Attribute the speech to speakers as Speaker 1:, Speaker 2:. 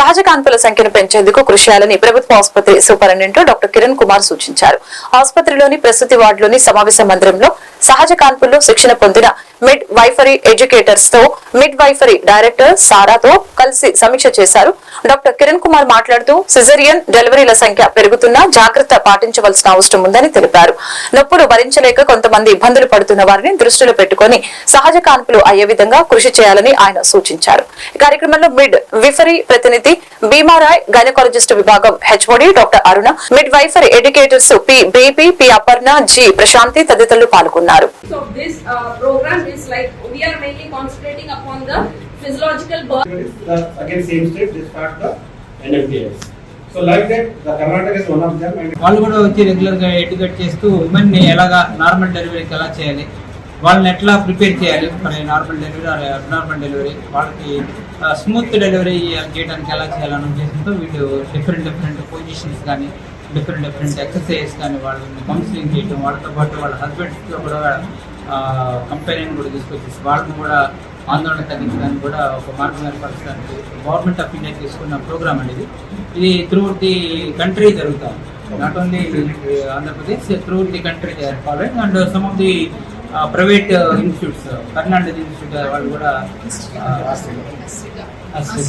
Speaker 1: సహజ కాన్పుల సంఖ్యను పెంచేందుకు కృషి చేయాలని ప్రభుత్వ ఆసుపత్రి సూపరింటెండెంట్ డాక్టర్ కిరణ్ కుమార్ సూచించారు. ఆసుపత్రిలోని ప్రసూతి వార్డులోని సమావేశ మందిరంలో సహజ కాన్పుల్లో శిక్షణ పొందిన మిడ్ వైఫరీ ఎడ్యుకేటర్స్తో మిడ్ వైఫరీ డైరెక్టర్ సారాతో కలిసి సమీక్ష చేశారు. డాక్టర్ కిరణ్ కుమార్ మాట్లాడుతూ సిజరియన్ డెలివరీల సంఖ్య పెరుగుతున్నా జాగ్రత్త పాటించవలసిన అవసరం ఉందని తెలిపారు. నొప్పులు భరించలేక కొంతమంది ఇబ్బందులు పడుతున్న వారిని దృష్టిలో పెట్టుకుని సహజ కాన్పులు అయ్యే విధంగా కృషి చేయాలని ఆయన సూచించారు. కార్యక్రమంలో మిడ్ విఫరీ ప్రతినిధి భీమారాయ్ గైనకాలజిస్ట్ విభాగం HOD doctor Aruna midwifery educators P Baby P Aparna G Prashanti తదితరులు పాల్గొన్నారు.
Speaker 2: This physiological birth.
Speaker 3: the again same state they start the NMTS. So like that, the Karnataka is one of them and
Speaker 4: వాళ్ళు కూడా వచ్చి రెగ్యులర్గా educate చేస్తూ ఉమెన్ని ఎలాగా normal డెలివరీకి ఎలా చేయాలి వాళ్ళని ఎట్లా ప్రిపేర్ చేయాలి మరి నార్మల్ డెలివరీ అబ్నార్మల్ డెలివరీ వాళ్ళకి స్మూత్ డెలివరీ చేయడానికి ఎలా చేయాలనే ఉద్దేశంతో వీళ్ళు డిఫరెంట్ డిఫరెంట్ పొజిషన్స్ కానీ డిఫరెంట్ డిఫరెంట్ ఎక్సర్సైజ్ కానీ వాళ్ళని కౌన్సిలింగ్ చేయడం వాళ్ళతో పాటు వాళ్ళ హస్బెండ్స్తో కూడా కంపెనీని కూడా తీసుకొచ్చేసి వాళ్ళని కూడా ఆందోళన తగ్గించడానికి కూడా ఒక మార్గం ఏర్పరచడానికి గవర్నమెంట్ ఆఫ్ ఇండియా తీసుకున్న ప్రోగ్రామ్ అండి ఇది ఇది through the country జరుగుతాం not only Andhra Pradesh through the country they are following and some of the private institutes Karnataka institute వాళ్ళు కూడా uh,